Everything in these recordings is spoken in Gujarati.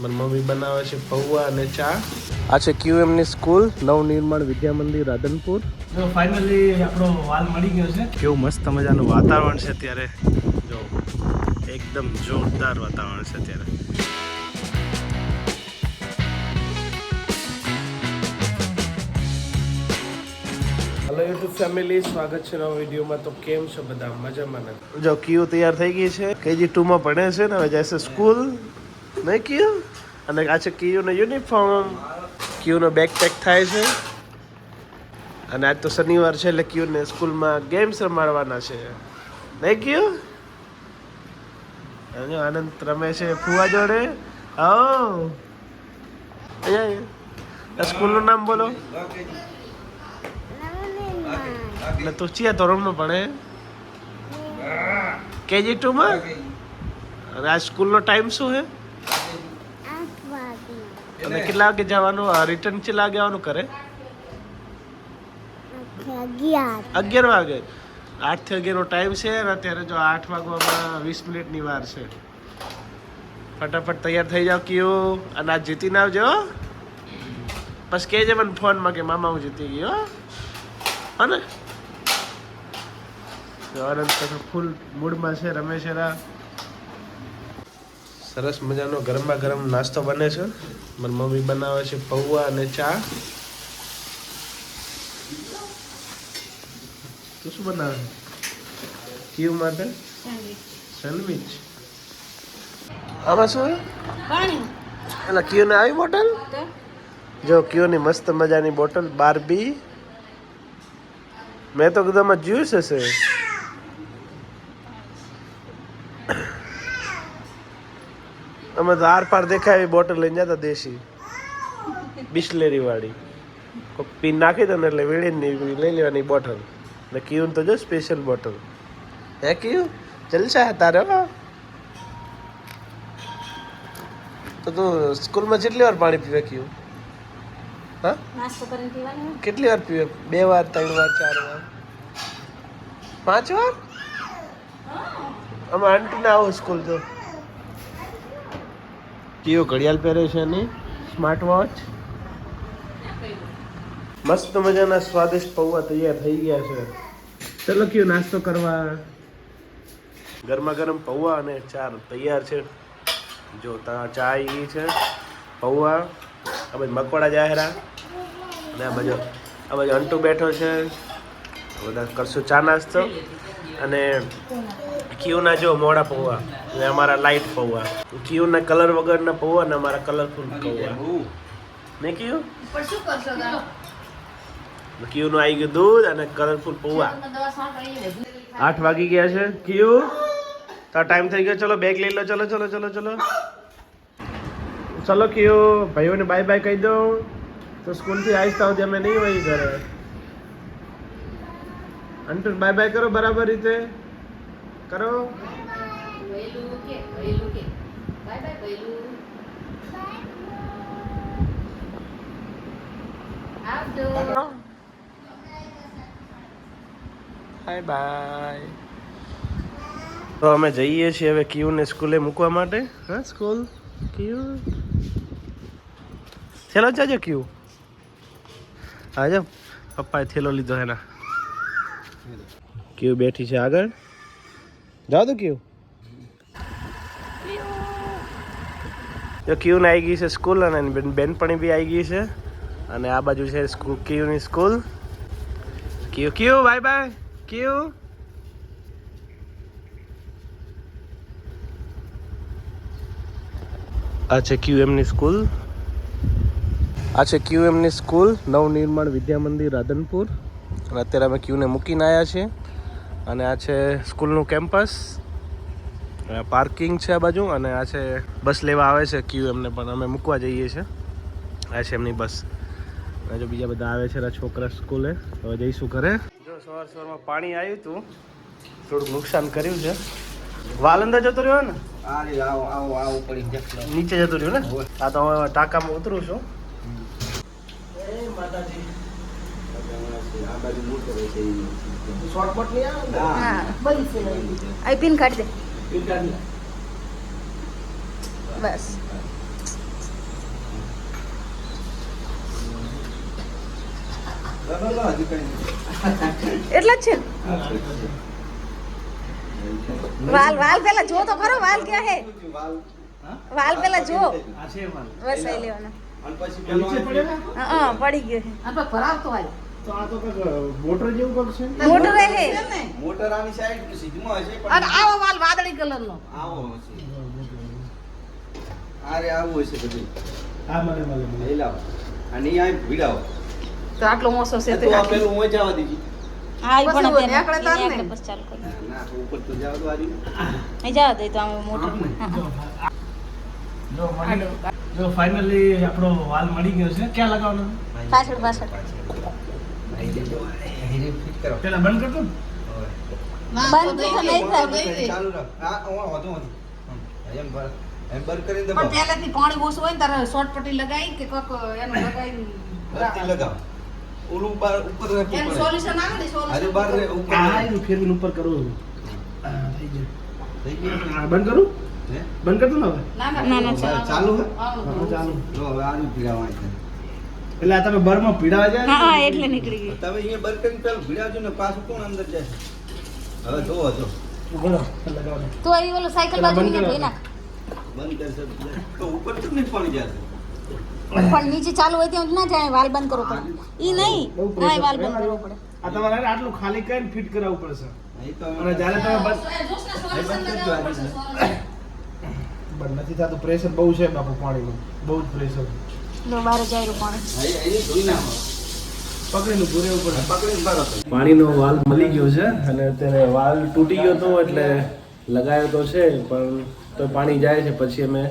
મારી મમ્મી બનાવે છે પૌવા અને ચા. આ છે ક્યુએમની સ્કૂલ નવનિર્માણ વિદ્યા મંદિર રાધનપુર. જો ફાઇનલી આપણો વાલ મળી ગયો છે. કેવું મસ્ત મજાનું વાતાવરણ છે અત્યારે. જો એકદમ જોરદાર વાતાવરણ છે અત્યારે. હેલો યુટ્યુબ ફેમિલી સ્વાગત છે નવા વિડીયોમાં. તો કેમ છો બધા? મજામાં ને? જો કીઓ તૈયાર થઈ ગઈ છે. કેજી ટુમાં ભણે છે ને હવે જાય છે સ્કૂલ નહીં ક્યુ અને આ ક્યુનો યુનિફોર્મ. કીયુનો બેગ પેક થાય છે. અને આજ તો શનિવાર છે એટલે ક્યુને સ્કૂલમાં ગેમ્સ રમાડવાના છે. નહીં ક્યુ? આનંદ રમે છે ફુવા જોડે. આવો. સ્કૂલનું નામ બોલો. એટલે તું ચિયા ધોરણમાં ભણે? કેજી ટુમાં? અને આ સ્કૂલનો ટાઈમ શું છે? અને કેટલા વાગે જવાનું? રિટર્ન કેટલા વાગે આવવાનું કરે અગિયાર. વાગે. આઠથી અગિયારનો ટાઈમ છે અને અત્યારે જો આઠ વાગવામાં વીસ મિનિટની વાર છે. ફટાફટ તૈયાર થઈ જાવ કયો અને આ જીતીને આવજો હો. બસ કહેજે મને ફોનમાં કે મામા હું જીતી ગયો હો. હો ને? જો આનંદ તો ફૂલ મૂડમાં છે રમે છે રા સરસ મજાનો ગરમા ગરમ નાસ્તો બને છે. મારી મમ્મી બનાવે છે પૌવા અને ચા. તું શું બનાવે? કયું માટે? સેન્ડવિચ. આમાં શું પાણી. એટલે ને આવી બોટલ? જો કયું ની મસ્ત મજાની બોટલ બારબી. મેં તો કીધું આમાં જ્યુસ હશે. અમે તો આર પાર દેખાય એવી બોટલ લઈને જતા દેશી. બિસ્લેરી વાળી પી પીન નાખી દો ને એટલે વેળીને લઈ લેવાની બોટલ ને કીધું તો જો સ્પેશિયલ બોટલ હે કીધું જલસા હતા રે. તો તું સ્કૂલમાં કેટલી વાર પાણી પીવે કીધું હા? કેટલી વાર પીવે? બે વાર ત્રણ વાર ચાર વાર? પાંચ વાર? અમે આંટીને આવો સ્કૂલ તો. કયો ઘડિયાળ પહેરે છે એની? સ્માર્ટ વોચ મસ્ત મજાના સ્વાદિષ્ટ પૌવા તૈયાર થઈ ગયા છે. ચલો કયો નાસ્તો કરવા? ગરમા ગરમ પૌવા અને ચાર તૈયાર છે. જો ત્યાં ચા ગઈ છે, પૌવા, આ બાજુ મકવાડા જાહેરા, અને આ બાજુ આ બાજુ અંટુ બેઠો છે. બધા કરશું ચા નાસ્તો. અને કીઓના જો મોડા પૌવા. અને અમારા લાઇટ પૌવા. ક્યુના કલર વગરના પૌવા ને અમારા કલરફુલ પૌવા. ને ક્યુ પણ શું કરશો તારો? ક્યુનું આવી ગયું દૂધ અને કલરફુલ પૌવા. આઠ વાગી ગયા છે. કીયું તો ટાઈમ થઈ ગયો. ચલો બેગ લઈ લો. ચલો ચલો ચલો ચલો. ચલો કીયો ભાઈઓને બાય બાય કહી દો તો સ્કૂલથી આવીશ તો અમે નહીં હોય ઘરે. અંટુ બાય બાય કરો બરાબર રીતે. કરો. કે? ભૈલું કે? બાય બાય ભૈલું આવજો. બાય. તો અમે જઈએ છીએ હવે ક્યુને સ્કૂલે મૂકવા માટે? હા, સ્કૂલ? ક્યુ? થેલો જાજો ક્યુ. હા પપ્પાએ થેલો લીધો એના. ક્યુ બેઠી છે આગળ? જાઓ તો ક્યુ. જો ક્યુન આવી ગઈ છે સ્કૂલ અને બેનપણી બી આવી ગઈ છે. અને આ બાજુ છે સ્કૂલ ક્યુની સ્કૂલ. ક્યુ ક્યુ, બાય બાય. ક્યુ. આ છે ક્યુએમની સ્કૂલ. આ છે ક્યુએમની સ્કૂલ, નવનિર્માણ વિદ્યા મંદિર રાધનપુર. અને અત્યારે અમે ક્યુને મૂકીને આવ્યા છીએ. અને આ છે સ્કૂલનું કેમ્પસ. પાર્કિંગ છે આ બાજુ અને આ છે બસ લેવા આવે છે ક્યુ એમને પણ અમે મૂકવા જઈએ છીએ. આ છે એમની બસ. અને જો બીજા બધા આવે છે છોકરા સ્કૂલે હવે જઈશું ઘરે. જો સવાર સવારમાં પાણી આવ્યું હતું થોડુંક નુકસાન કર્યું છે. વાલ અંદર જતો રહ્યો ને? નીચે જતો રહ્યો ને? આ તો હવે ટાંકામાં ઉતરું છું. એ માતાજી. શોર્ટકટ નહીં આવે ને? હા બધી છે. આઈ પીન કાઢ દે. બસ એટલા જ છે વાલ વાલ પેલા જો તો ખરો વાલ ક્યાં હે વાલ પેલા જો બસ લેવાના પડી ગયો છે તો આ તો મોટર જેવું કંઈક છે? મોટર હે. મોટર આની સાઈડ સીધમાં હશે પણ અને આવો વાલ વાદળી કલરનો. આવો હશે. આ રે હશે બધું. આ મને મને લઈ લાવો. અને અહીં ભીડાવો. તો આટલો મોસો છે તો આ પેલું હું જવા દીધી? હા પણ પછી અત્યારે તાર ને. બસ ચાલુ કરી ના ઉપર તો જવા દો આરી અહીં જવા દે તો આમ મોટર જો મળી જો ફાઇનલી આપણો વાલ મળી ગયો છે. ક્યાં લગાવવાનો? પાછળ પાછળ. પેલા બંધ કરતો બંધ તો નહીં થાય ચાલુ રાખ. હા હું હોતો હોતો એમ બર એમ બર કરીને પણ દબાવો પાણી ઓછું હોય ને તારે શોર્ટ પટ્ટી લગાવી કે કોક એનું બત્તી લગાવી લગાવો. ઓલું બાર ઉપર રાખવું પડે. સોલ્યુશન આવે ને અરે બાર રે ઉપર આ ફેરવીને ઉપર કરવું થઈ ગયું. થઈ ગયું? બંધ કરું? બંધ કરતો ને હવે? ના ના, ના, ચાલુ ચાલુ. જો હવે આનું છે. એટલે આ તમે બરમાં પીડાવા જાય હા હા એટલે નીકળી ગઈ તમે અહીંયા બર કરીને પેલું ભીડાવજો ને પાછું કોણ અંદર જાય? હવે જોવો જો. તો અહીં ઓલો સાયકલ બાજુ બંધ ગઈ ના બંધ કરશે તો ઉપર તો નહીં પડી જાય? પણ નીચે ચાલુ હોય ત્યાં ના જાય વાલ બંધ કરવો પડે. ઈ નહીં હા વાલ બંધ કરવો પડે. આ તમારે આટલું ખાલી કરીને ફિટ કરાવવું પડશે. અને જ્યારે તમે આજે. બંધ નથી થતું પ્રેશર બહુ છે બાપુ પાણીનું. બહુ જ પ્રેશર પાણીનો વાલ મળી ગયો છે અને અત્યારે વાલ તૂટી ગયો હતો એટલે લગાયો તો છે પણ તો પાણી જાય છે. પછી અમે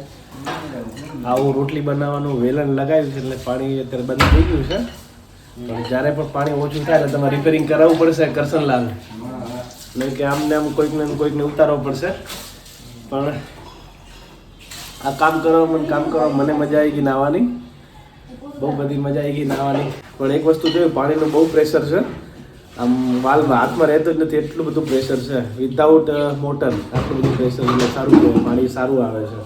આવું રોટલી બનાવવાનું વેલણ લગાવ્યું છે એટલે પાણી અત્યારે બંધ થઈ ગયું છે. પણ જ્યારે પણ પાણી ઓછું થાય એટલે તમારે રિપેરિંગ કરાવવું પડશે કરસનલાલ નહીં કે આમને આમ કોઈકને કોઈકને ઉતારવો પડશે. પણ આ કામ કરવામાં કામ કરવામાં મને મજા આવી ગઈ નાહવાની. બહુ બધી મજા આવી ગઈ નાહવાની પણ એક વસ્તુ જોયું પાણીનું બહુ પ્રેશર છે. આમ વાલ હાથમાં રહેતો જ નથી એટલું બધું પ્રેશર છે. વિધાઉટ મોટર આટલું બધું પ્રેશર એટલે સારું પાણી સારું આવે છે.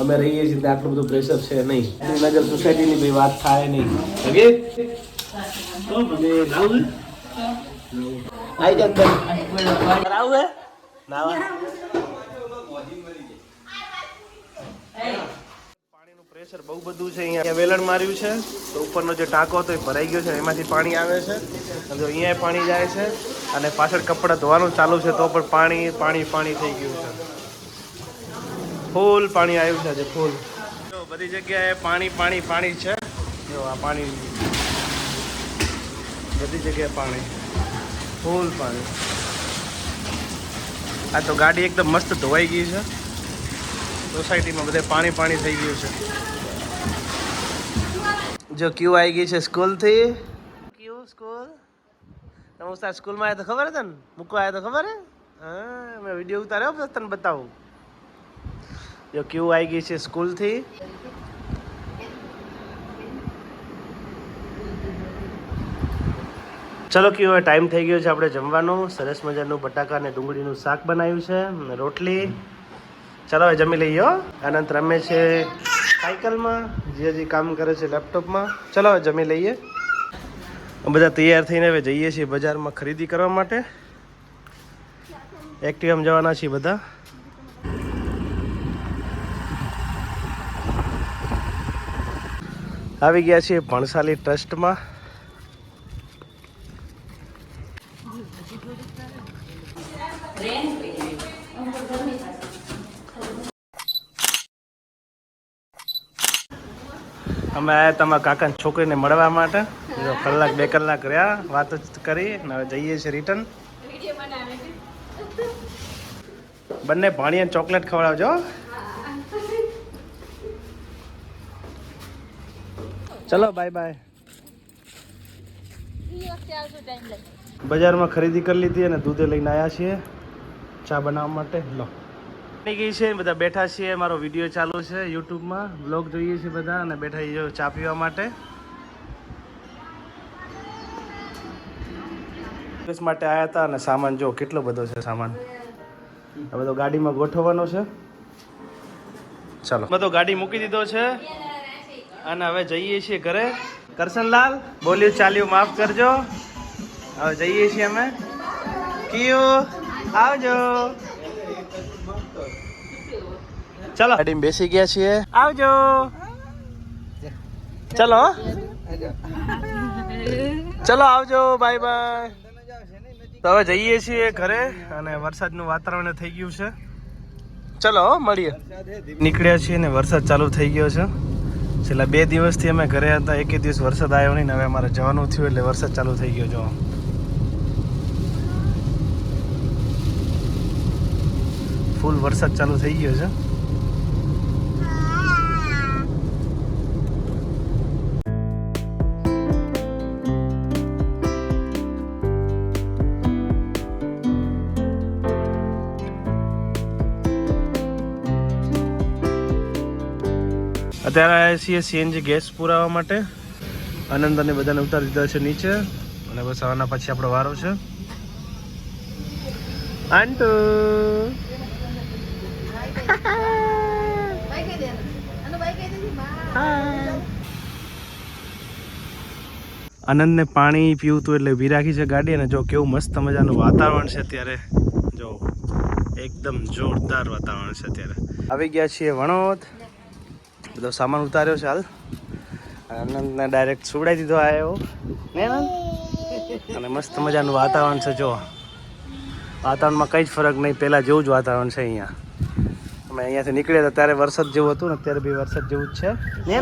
અમે રહીએ છીએ ત્યાં આટલું બધું પ્રેશર છે નહીં. નગર સોસાયટીની ભાઈ વાત થાય નહીં. ઓકે આવું નાવા પાણીનું પ્રેશર બહુ બધું છે અહીંયા. વેલણ માર્યું છે. તો ઉપરનો જે ટાંકો હતો એ ભરાઈ ગયો છે એમાંથી પાણી આવે છે. જો અહીંયા પાણી જાય છે અને પાછળ કપડાં ધોવાનું ચાલુ છે, તો પણ પાણી પાણી પાણી થઈ ગયું છે. ફૂલ પાણી આવ્યું છે આજે, ફૂલ. જો બધી જગ્યાએ પાણી પાણી પાણી છે. જો આ પાણી. બધી જગ્યાએ પાણી. ફૂલ પાણી. આ તો ગાડી એકદમ મસ્ત ધોવાઈ ગઈ છે. સોસાયટીમાં બધે પાણી પાણી થઈ ગયું છે. જો ક્યુ આવી ગઈ છે સ્કૂલથી? ક્યુ સ્કૂલ? તમે ઉસ્તાદ સ્કૂલમાં આવ્યા તો ખબર હતા ને? મૂકવા આવ્યા તો ખબર હે? હા, મેં વીડિયો ઉતાર્યો તને બતાવું. જો ક્યુ આવી ગઈ છે સ્કૂલથી? ચલો ક્યુ હવે ટાઈમ થઈ ગયો છે આપણે જમવાનું. સરસ મજાનું બટાકા અને ડુંગળીનું શાક બનાવ્યું છે રોટલી. ચાલો હવે જમી લઈએ અનંત રમે છે. સાયકલમાં જે હજી કામ કરે છે લેપટોપમાં. ચલો હવે જમી લઈએ. બધા તૈયાર થઈને હવે જઈએ છીએ બજારમાં ખરીદી કરવા માટે. એક્ટિવામાં જવાના છીએ બધા. આવી ગયા છીએ ભણસાલી ટ્રસ્ટમાં. અમે આવ્યા તમારા કાકાની છોકરીને મળવા માટે. જો કલાક બે કલાક રહ્યા વાતો કરી અને હવે જઈએ છીએ રિટર્ન બંને ભાણીએ ચોકલેટ ખવડાવજો. ચલો બાય બાય બજારમાં ખરીદી કરી લીધી અને દૂધે લઈને આવ્યા છીએ. ચા બનાવવા માટે. લો. ગઈ છે બધા બેઠા છીએ. મારો વીડિયો ચાલુ છે યુટ્યુબમાં. બ્લોગ જોઈએ છીએ બધા અને બેઠા છીએ ચા પીવા માટે. માટે આવ્યા હતા અને સામાન જો કેટલો બધો છે સામાન. આ બધો ગાડીમાં ગોઠવવાનો છે. ચાલો. બધો ગાડી મૂકી દીધો છે અને હવે જઈએ છીએ ઘરે. કરશનલાલ, બોલ્યું ચાલ્યું, માફ કરજો. હવે જઈએ છીએ અમે. કયું, આવજો. ચલો. ગાડી બેસી ગયા છીએ. આવજો. ચલો ચલો આવજો. બાય બાય તો હવે જઈએ છીએ ઘરે અને વરસાદનું વાતાવરણ થઈ ગયું છે. ચલો મળીએ. નીકળ્યા છીએ ને વરસાદ ચાલુ થઈ ગયો છે. છેલ્લા બે દિવસથી અમે ઘરે હતા. એકે દિવસ વરસાદ આવ્યો નહીં હવે અમારે જવાનું થયું એટલે વરસાદ ચાલુ થઈ ગયો જો ફૂલ વરસાદ ચાલુ થઈ ગયો છે. અત્યારે આવ્યા છીએ સીએનજી ગેસ પુરાવા માટે. આનંદ અને બધાને ઉતારી દીધા છે નીચે. અને બસ આના પછી આપણો વારો છે. આંટુ. આનંદને પાણી પીવું તું એટલે વિરાખી રાખી છે ગાડી. અને જો કેવું મસ્ત મજાનું વાતાવરણ છે અત્યારે. જો, એકદમ જોરદાર વાતાવરણ છે અત્યારે. આવી ગયા છીએ વણોદ. બધો સામાન ઉતાર્યો છે હાલ. આનંદને ડાયરેક્ટ સુવડાવી દીધો આવ્યો ને અને મસ્ત મજાનું વાતાવરણ છે જો વાતાવરણમાં કંઈ જ ફરક નહીં, પહેલાં જેવું જ વાતાવરણ છે અહીંયા. અમે અહીંયાથી નીકળ્યા હતા, ત્યારે વરસાદ જેવું હતું ને અત્યારે બી વરસાદ જેવું જ છે. ને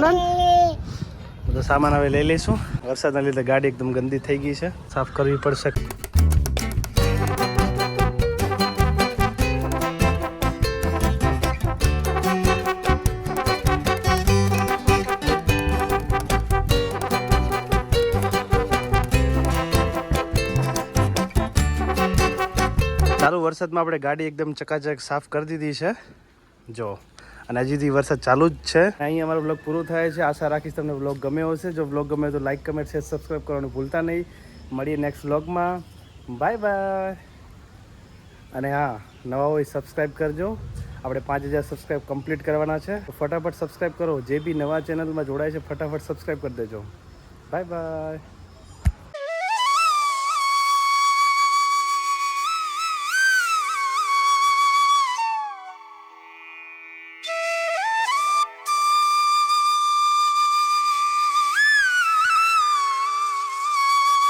બધો સામાન હવે લઈ લઈશું. વરસાદના લીધે ગાડી એકદમ ગંદી થઈ ગઈ છે. સાફ કરવી પડશે. વરસાદમાં આપણે ગાડી એકદમ ચકાચક સાફ કરી દીધી છે. જો, અને હજીથી વરસાદ ચાલુ જ છે. અહીં અમારો બ્લોગ પૂરો થાય છે. આશા રાખીશ તમને બ્લોગ ગમ્યો હશે. જો બ્લોગ ગમે તો લાઈક કમેન્ટ શેર સબસ્ક્રાઈબ કરવાનું ભૂલતા નહીં. મળીએ નેક્સ્ટ બ્લોગમાં બાય બાય અને હા, નવા હોય સબસ્ક્રાઈબ કરજો. આપણે પાંચ હજાર સબસ્ક્રાઈબ કમ્પ્લીટ કરવાના છે. ફટાફટ સબસ્ક્રાઈબ કરો. જે બી નવા ચેનલમાં જોડાય છે, ફટાફટ સબસ્ક્રાઈબ કરી દેજો. Bye bye